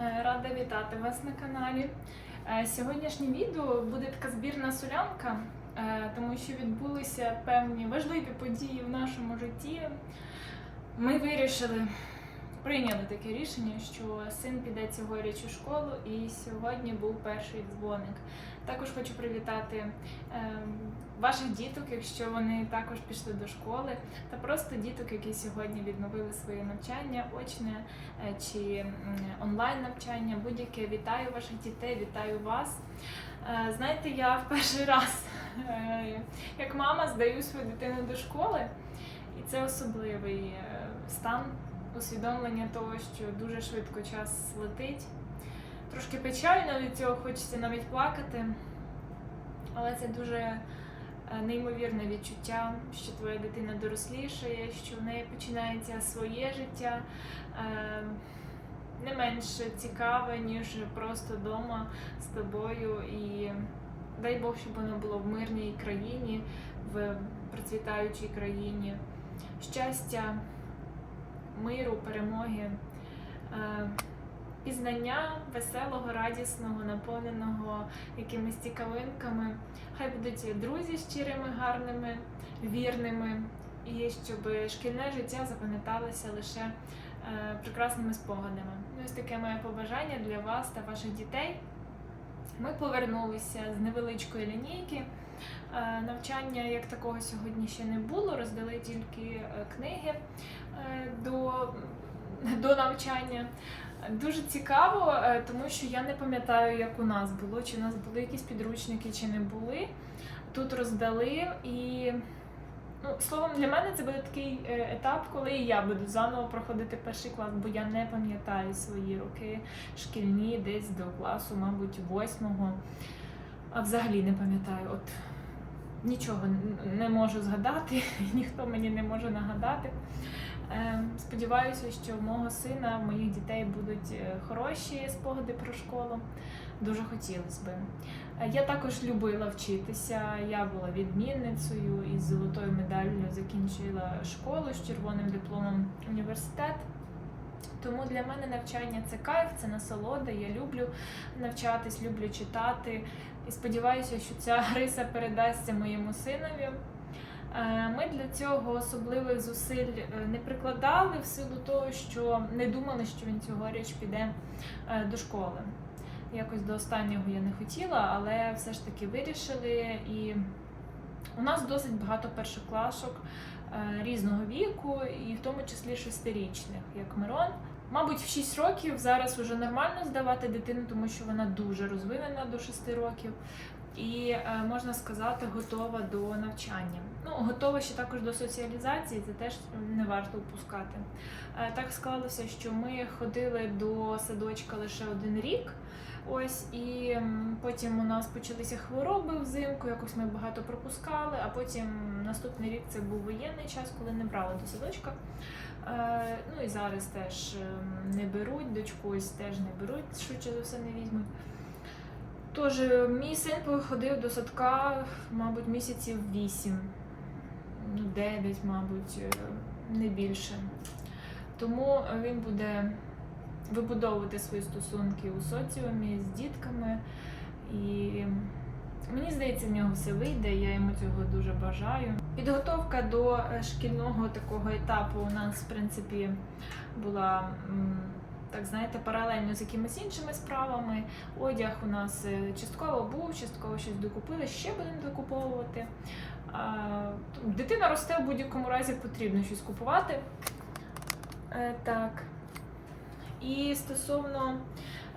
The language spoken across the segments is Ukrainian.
Е, Рада вітати вас на каналі. Е, Сьогоднішнє відео буде така збірна солянка, е, тому що відбулися певні важливі події в нашому житті. Ми вирішили, прийняли таке рішення, що син піде цьогоріч у школу, і сьогодні був перший дзвоник. Також хочу привітати е, ваших діток, якщо вони також пішли до школи, та просто діток, які сьогодні відновили своє навчання, очне е, чи онлайн навчання. Будь-яке вітаю ваших дітей, вітаю вас. Е, Знаєте, я в перший раз, е, як мама, здаю свою дитину до школи, і це особливий стан усвідомлення того, що дуже швидко час летить. Трошки печально від цього хочеться навіть плакати, але це дуже неймовірне відчуття, що твоя дитина дорослішає, що в неї починається своє життя. е, Не менш цікаве, ніж просто вдома з тобою. І дай Бог, щоб воно було в мирній країні, в процвітаючій країні. Щастя, миру, перемоги. Пізнання веселого, радісного, наповненого якимись цікавинками. Хай будуть друзі щирими, гарними, вірними, і щоб шкільне життя запам'яталося лише е, прекрасними спогадами. Ну, ось таке моє побажання для вас та ваших дітей. Ми повернулися з невеличкої лінійки. Е, Навчання як такого сьогодні ще не було, роздали тільки е, книги до, до навчання. Дуже цікаво, е, тому що я не пам'ятаю, як у нас було, чи у нас були якісь підручники, чи не були. Тут роздали і. Ну, словом, для мене це буде такий е, етап, коли я буду заново проходити перший клас, бо я не пам'ятаю свої роки шкільні, десь до класу, мабуть, восьмого. А взагалі не пам'ятаю. От нічого не можу згадати, ніхто мені не може нагадати. Е, Сподіваюся, що в мого сина, в моїх дітей будуть е, хороші спогади про школу. Дуже хотілося би. Е, Я також любила вчитися. Я була відмінницею із золотою медаллю закінчила школу з червоним дипломом університет. Тому для мене навчання це кайф, це насолода. Я люблю навчатись, люблю читати. І сподіваюся, що ця риса передасться моєму синові. Е, Ми для цього особливих зусиль е, не прикладали в силу того, що не думали, що він цьогоріч піде е, до школи. Якось до останнього я не хотіла, але все ж таки вирішили. І у нас досить багато першоклашок різного віку, і в тому числі шестирічних, як Мирон. Мабуть, в 6 років зараз вже нормально здавати дитину, тому що вона дуже розвинена до 6 років. І е, можна сказати, готова до навчання. Ну, готова ще також до соціалізації, це теж не варто упускати. Е, так склалося, що ми ходили до садочка лише один рік. Ось і потім у нас почалися хвороби взимку, якось ми багато пропускали, а потім наступний рік це був воєнний час, коли не брали до садочка. Е, ну і зараз теж ем, не беруть, дочку ось теж не беруть, швидше за все не візьмуть. Тож е, мій син походив до садка, мабуть, місяців вісім, ну, дев'ять, мабуть, е, не більше. Тому він буде вибудовувати свої стосунки у соціумі з дітками. І мені здається, в нього все вийде, я йому цього дуже бажаю. Підготовка до е, шкільного такого етапу у нас, в принципі, була. Так, знаєте, паралельно з якимись іншими справами. Одяг у нас е, частково був, частково щось докупили, ще будемо докуповувати. Дитина росте в будь-якому разі потрібно щось купувати. Е, Так. І стосовно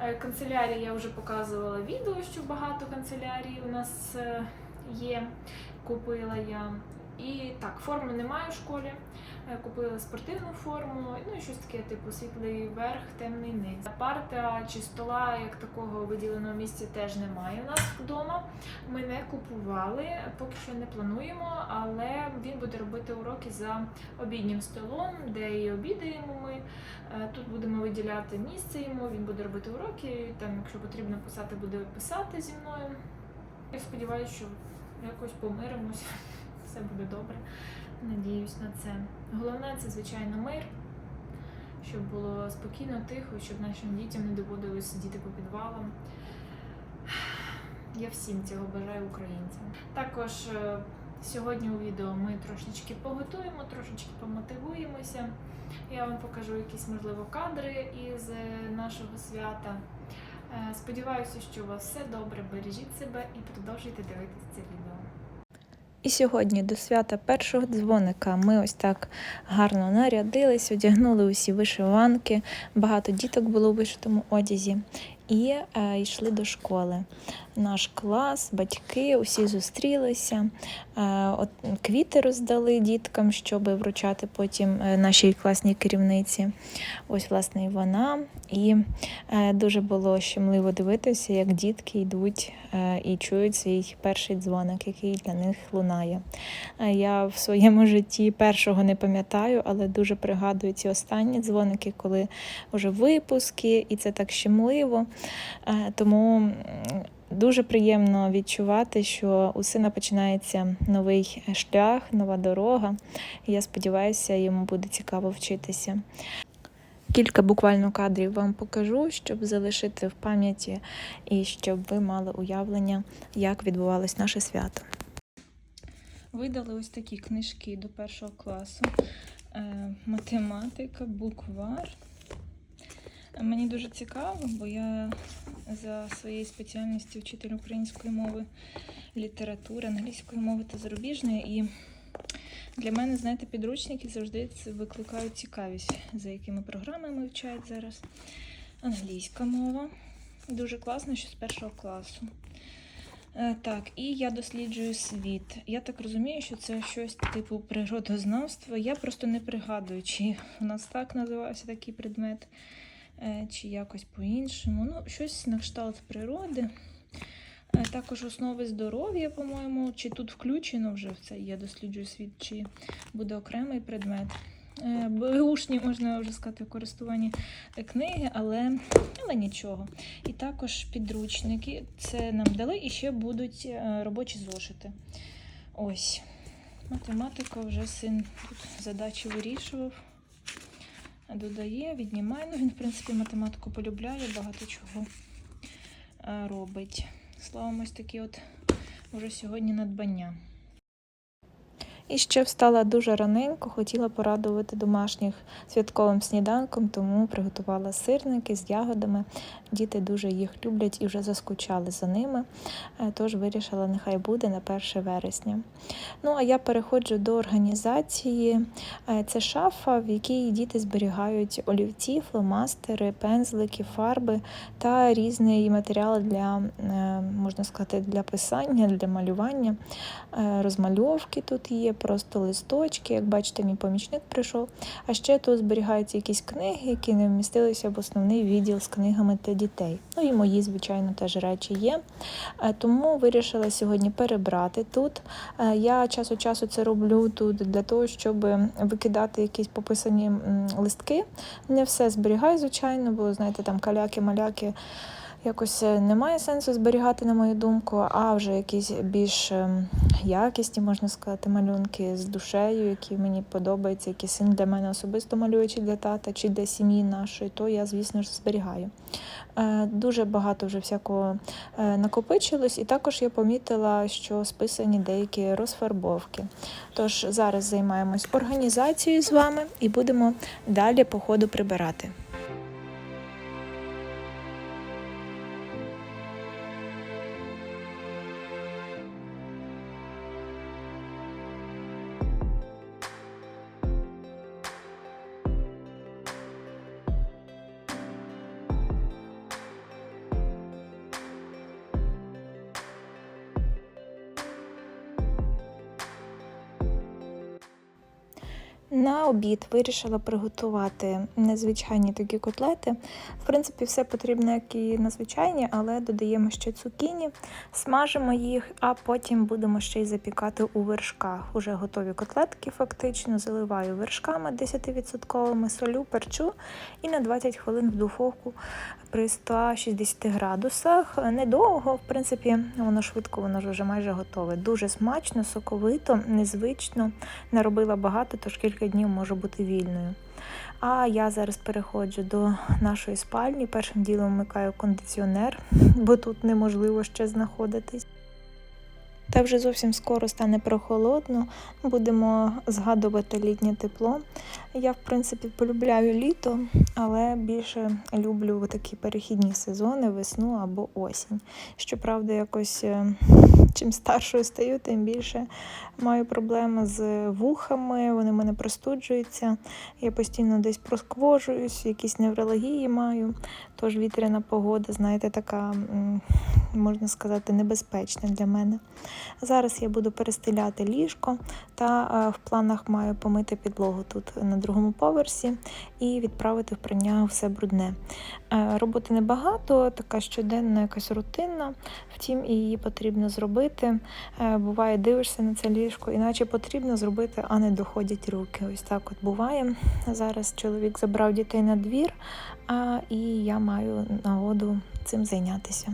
е, канцелярії, я вже показувала відео, що багато канцелярій у нас є. Купила я. І так, форми немає в школі. Е, Купила спортивну форму, ну і щось таке, типу світлий верх, темний низ. Парта чи стола, як такого виділеного місця, теж немає у нас вдома. Ми не купували, поки що не плануємо, але він буде робити уроки за обіднім столом, де і обідаємо ми. Е, Тут будемо виділяти місце йому, він буде робити уроки. Там, якщо потрібно писати, буде писати зі мною. Я сподіваюся, що якось помиримося, все буде добре. Надіюсь на це. Головне це, звичайно, мир, щоб було спокійно, тихо, щоб нашим дітям не доводилось сидіти по підвалам. Я всім цього бажаю українцям. Також е, сьогодні у відео ми трошечки поготуємо, трошечки помотивуємося. Я вам покажу якісь можливо кадри із е, нашого свята. Е, Сподіваюся, що у вас все добре. Бережіть себе і продовжуйте дивитися це відео. І сьогодні до свята першого дзвоника ми ось так гарно нарядились, одягнули усі вишиванки. Багато діток було у вишитому одязі і е, йшли до школи. Наш клас, батьки, усі зустрілися. Е, от, квіти роздали діткам, щоб вручати потім е, нашій класній керівниці. Ось, власне, і вона. І е, дуже було щемливо дивитися, як дітки йдуть е, і чують свій перший дзвоник, який для них лунає. Е, Я в своєму житті першого не пам'ятаю, але дуже пригадую ці останні дзвоники, коли вже випуски, і це так щемливо. Е, Тому дуже приємно відчувати, що у сина починається новий шлях, нова дорога. Я сподіваюся, йому буде цікаво вчитися. Кілька буквально кадрів вам покажу, щоб залишити в пам'яті і щоб ви мали уявлення, як відбувалось наше свято. Видали ось такі книжки до першого класу. Е, Математика, буквар. Е, Мені дуже цікаво, бо я за своєю спеціальністю вчитель української мови, літератури, англійської мови та зарубіжної. І для мене, знаєте, підручники завжди викликають цікавість, за якими програмами вчать зараз. Англійська мова. Дуже класно, що з першого класу. Е, Так, і я досліджую світ. Я так розумію, що це щось типу природознавства. Я просто не пригадую, чи у нас так називався такий предмет, чи якось по-іншому. Ну, щось на кшталт природи. Е, Також основи здоров'я, по-моєму, чи тут включено вже в це я досліджую світ, чи буде окремий предмет. Е, Беушні, можна вже сказати, в користуванні е, книги, але, але нічого. І також підручники. Це нам дали, і ще будуть е, робочі зошити. Ось. Математика вже син тут задачі вирішував. Додає, віднімає. Ну, він, в принципі, математику полюбляє, багато чого е, робить. Слава ось такі от уже сьогодні надбання. І ще встала дуже раненько, хотіла порадувати домашніх святковим сніданком, тому приготувала сирники з ягодами. Діти дуже їх люблять і вже заскучали за ними. Е, Тож вирішила, нехай буде на 1 вересня. Ну, а я переходжу до організації. Е, Це шафа, в якій діти зберігають олівці, фломастери, пензлики, фарби та різний матеріал для, е, можна сказати, для писання, для малювання. Розмальовки тут є, просто листочки. Як бачите, мій помічник прийшов. А ще тут зберігаються якісь книги, які не вмістилися в основний відділ з книгами для дітей. Ну і мої, звичайно, теж речі є. Е, Тому вирішила сьогодні перебрати тут. Е, Я час від часу це роблю тут для того, щоб викидати якісь пописані листки. Не все зберігаю, звичайно, бо знаєте, там каляки-маляки. Якось е, немає сенсу зберігати, на мою думку, а вже якісь більш ем, якісні, можна сказати, малюнки з душею, які мені подобаються, які син для мене особисто малює, чи для тата, чи для сім'ї нашої, то я, звісно ж, зберігаю. Е, Дуже багато вже всякого е, накопичилось, і також я помітила, що списані деякі розфарбовки. Тож зараз займаємось організацією з вами і будемо далі по ходу прибирати. На обід вирішила приготувати незвичайні такі котлети. В принципі, все потрібно, як і на звичайні, але додаємо ще цукіні, смажимо їх, а потім будемо ще й запікати у вершках. Уже готові котлетки, фактично, заливаю вершками 10% солю, перчу і на 20 хвилин в духовку при 160 градусах. Недовго, в принципі, воно швидко, воно вже майже готове. Дуже смачно, соковито, незвично. Наробила багато, тож кілька днів можу бути вільною. А я зараз переходжу до нашої спальні. Першим ділом вмикаю кондиціонер, бо тут неможливо ще знаходитись. Та вже зовсім скоро стане прохолодно, будемо згадувати літнє тепло. Я, в принципі, полюбляю літо, але більше люблю такі перехідні сезони, весну або осінь. Щоправда, якось е, чим старшою стаю, тим більше маю проблеми з вухами, вони в мене простуджуються. Я постійно десь просквожуюсь, якісь неврології маю. Тож вітряна погода, знаєте, така, можна сказати, небезпечна для мене. Зараз я буду перестеляти ліжко та е, в планах маю помити підлогу тут на другому поверсі і відправити в прання все брудне. Е, Роботи небагато, така щоденна якась рутинна, втім, її потрібно зробити. Е, Буває, дивишся на це ліжко, іначе потрібно зробити, а не доходять руки. Ось так от буває. Зараз чоловік забрав дітей на двір, і я маю нагоду цим зайнятися.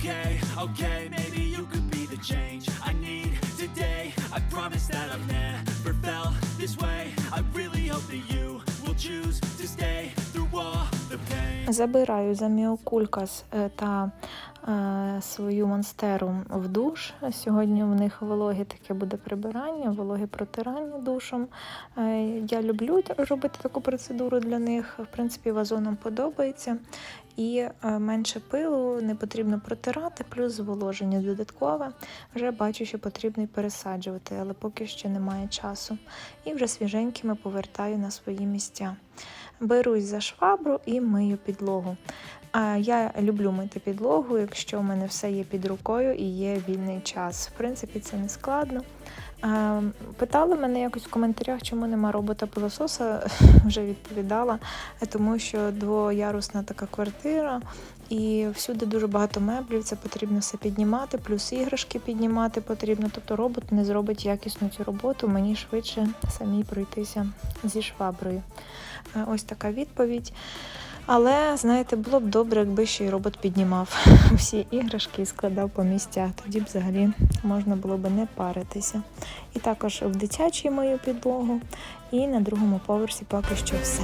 okay. Okay, maybe you could be the change I need today. I promise that I've never felt this way. I really hope that you will choose to stay through all the pain. Забираю заміокулькас е, та е, свою монстеру в душ. Сьогодні в них вологе таке буде прибирання, вологе протирання душом. Е, я люблю робити таку процедуру для них. В принципі, вазонам подобається. І е, менше пилу не потрібно протирати, плюс зволоження додаткове. Вже бачу, що потрібно і пересаджувати, але поки що немає часу. І вже свіженькими повертаю на свої місця. Берусь за швабру і мию підлогу. Я люблю мити підлогу, якщо в мене все є під рукою і є вільний час. В принципі, це не складно. А, Питали мене якось в коментарях, чому нема робота пилососа. Вже відповідала, тому що двоярусна така квартира, і всюди дуже багато меблів. Це потрібно все піднімати, плюс іграшки піднімати потрібно. Тобто робот не зробить якісну цю роботу. Мені швидше самій пройтися зі шваброю. Е, Ось така відповідь. Але, знаєте, було б добре, якби ще й робот піднімав всі іграшки і складав по місцях. Тоді б взагалі можна було б не паритися. І також в дитячій мою підлогу, і на другому поверсі поки що все.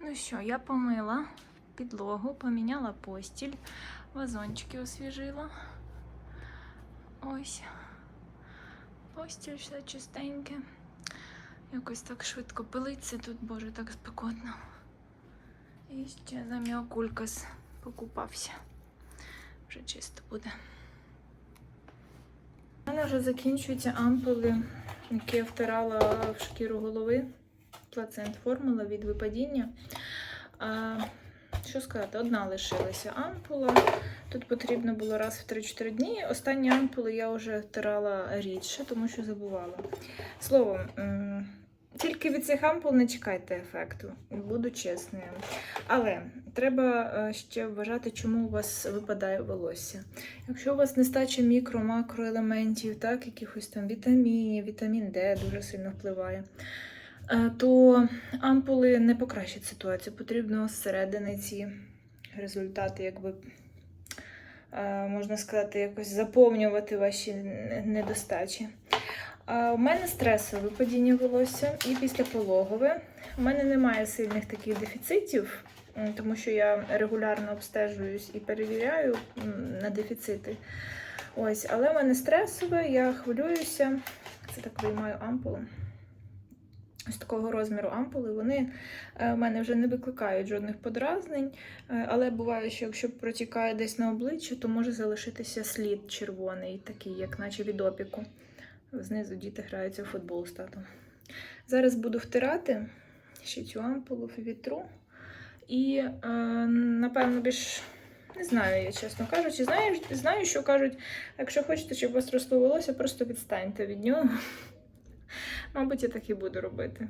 Ну що, я помила підлогу, поміняла постіль, вазончики освіжила. Ось. Постіль все чистеньке. Якось так швидко пилиться тут, боже, так спекотно. І ще заміокулькас покупався. Вже чисто буде. У мене вже закінчуються ампули, які я втирала в шкіру голови. Плацент формула від випадіння. А, що сказати, одна лишилася ампула. Тут потрібно було раз в 3-4 дні. Останні ампули я вже втирала рідше, тому що забувала. Словом, тільки від цих ампул не чекайте ефекту, буду чесною. Але треба е, ще вважати, чому у вас випадає волосся. Якщо у вас нестача мікро-макроелементів, так, якихось там вітамінів, вітамін Д дуже сильно впливає, е, то ампули не покращать ситуацію. Потрібно зсередини ці результати, якби. Е, Можна сказати, якось заповнювати ваші недостачі. У мене стресове випадіння волосся і післяпологове. У мене немає сильних таких дефіцитів, тому що я регулярно обстежуюсь і перевіряю на дефіцити. Ось, але в мене стресове, я хвилююся. Це так виймаю ампулу. Ось такого розміру ампули. Вони е, в мене вже не викликають жодних подразнень. Е, Але буває, що якщо протікає десь на обличчя, то може залишитися слід червоний, такий, як наче від опіку. Знизу діти граються в футбол з татом. Зараз буду втирати ще цю ампулу в вітру. І, е, напевно, більш не знаю, я чесно кажучи. Знаю, знаю, що кажуть, якщо хочете, щоб у вас росло волосся, просто відстаньте від нього. Мабуть, я так і буду робити.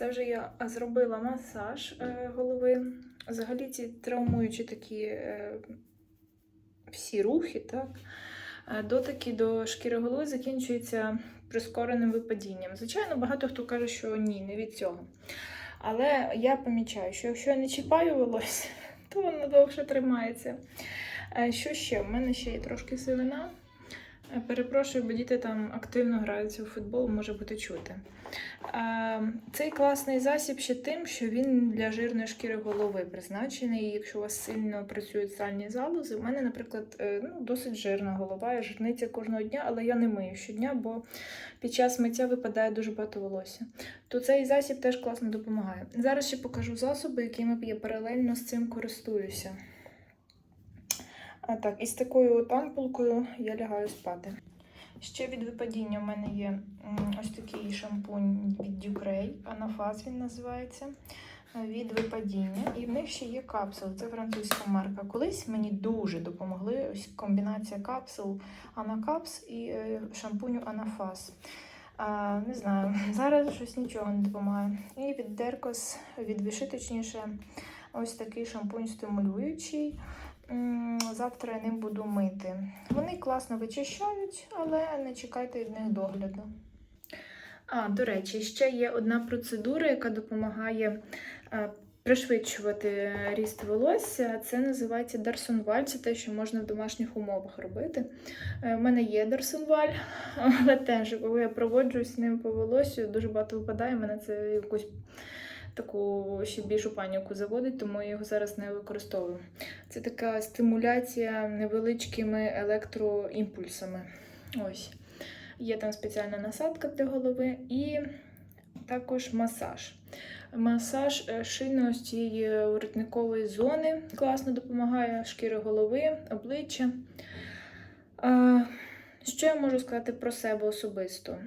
Це вже я зробила масаж е, голови. Взагалі ці травмуючі такі е, всі рухи, так, е, дотики до шкіри голови закінчуються прискореним випадінням. Звичайно, багато хто каже, що ні, не від цього. Але я помічаю, що якщо я не чіпаю волосся, то воно довше тримається. Що ще? У мене ще є трошки сивина. Е, Перепрошую, бо діти там активно граються у футбол, може бути чути. Цей класний засіб ще тим, що він для жирної шкіри голови призначений. Якщо у вас сильно працюють сальні залози, у мене, наприклад, е, ну, досить жирна голова, я жирниця кожного дня, але я не мию щодня, бо під час миття випадає дуже багато волосся. То цей засіб теж класно допомагає. Зараз ще покажу засоби, якими я паралельно з цим користуюся. А так, із такою от ампулкою я лягаю спати. Ще від випадіння в мене є ось такий шампунь від Ducray, Анафаз він називається. Від випадіння. І в них ще є капсули. Це французька марка. Колись мені дуже допомогли ось комбінація капсул Анакапс і е, шампуню Анафаз. А, не знаю, зараз щось нічого не допомагає. І від Деркос, від Віши, точніше, ось такий шампунь стимулюючий. Завтра я ним буду мити. Вони класно вичищають, але не чекайте від них догляду. А, до речі, ще є одна процедура, яка допомагає е, пришвидшувати ріст волосся. Це називається Дарсонваль. Це те, що можна в домашніх умовах робити. Е, У мене є Дарсонваль, але теж, коли я проводжусь ним по волосю, дуже багато випадає. Мене це якусь таку ще більшу паніку заводить, тому я його зараз не використовую. Це така стимуляція невеличкими електроімпульсами. Ось. Є там спеціальна насадка для голови і також масаж. Масаж е, шийно ось цієї воротникової зони класно допомагає шкіри голови, обличчя. Що я можу сказати про себе особисто?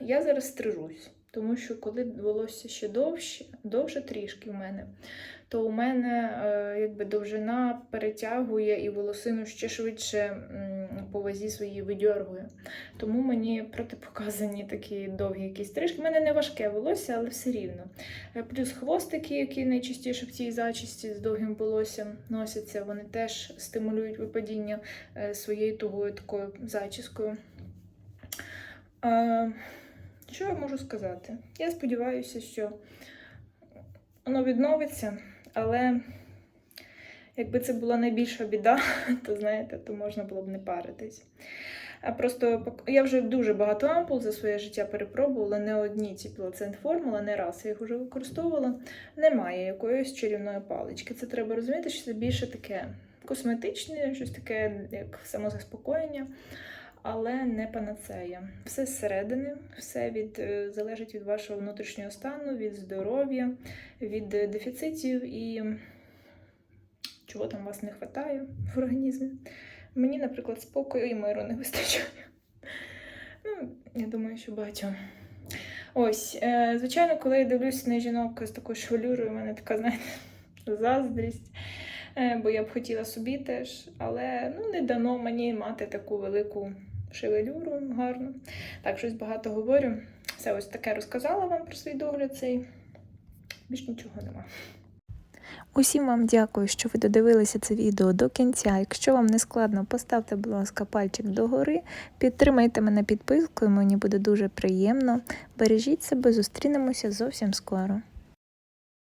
Я зараз стрижусь, тому що коли волосся ще довше, довше трішки в мене, то у мене е, якби довжина перетягує і волосину ще швидше по вазі своїй видьоргує. Тому мені протипоказані такі довгі якісь стрижки. У мене не важке волосся, але все рівно. Е, Плюс хвостики, які найчастіше в цій зачісті з довгим волоссям носяться, вони теж стимулюють випадіння е, своєю тугою такою зачіскою. Е, Що я можу сказати? Я сподіваюся, що воно відновиться, але якби це була найбільша біда, то знаєте, то можна було б не паритись. А просто я вже дуже багато ампул за своє життя перепробувала, не одні ці плацент формула, не раз я їх вже використовувала. Немає якоїсь чарівної палички. Це треба розуміти, що це більше таке косметичне, щось таке, як самозаспокоєння, але не панацея. Все зсередини, все від, е, залежить від вашого внутрішнього стану, від здоров'я, від е, дефіцитів і чого там вас не вистачає в організмі. Мені, наприклад, спокою і миру не вистачає. Ну, я думаю, що багатьом. Ось, е, звичайно, коли я дивлюся на жінок з такою швалюрою, у мене така, знаєте, заздрість. Бо я б хотіла собі теж, але ну, не дано мені мати таку велику шевелюру гарну. Так, щось багато говорю. Все ось таке розказала вам про свій догляд цей. Більш нічого нема. Усім вам дякую, що ви додивилися це відео до кінця. Якщо вам не складно, поставте, будь ласка, пальчик догори, підтримайте мене підпискою, мені буде дуже приємно. Бережіть себе, зустрінемося зовсім скоро.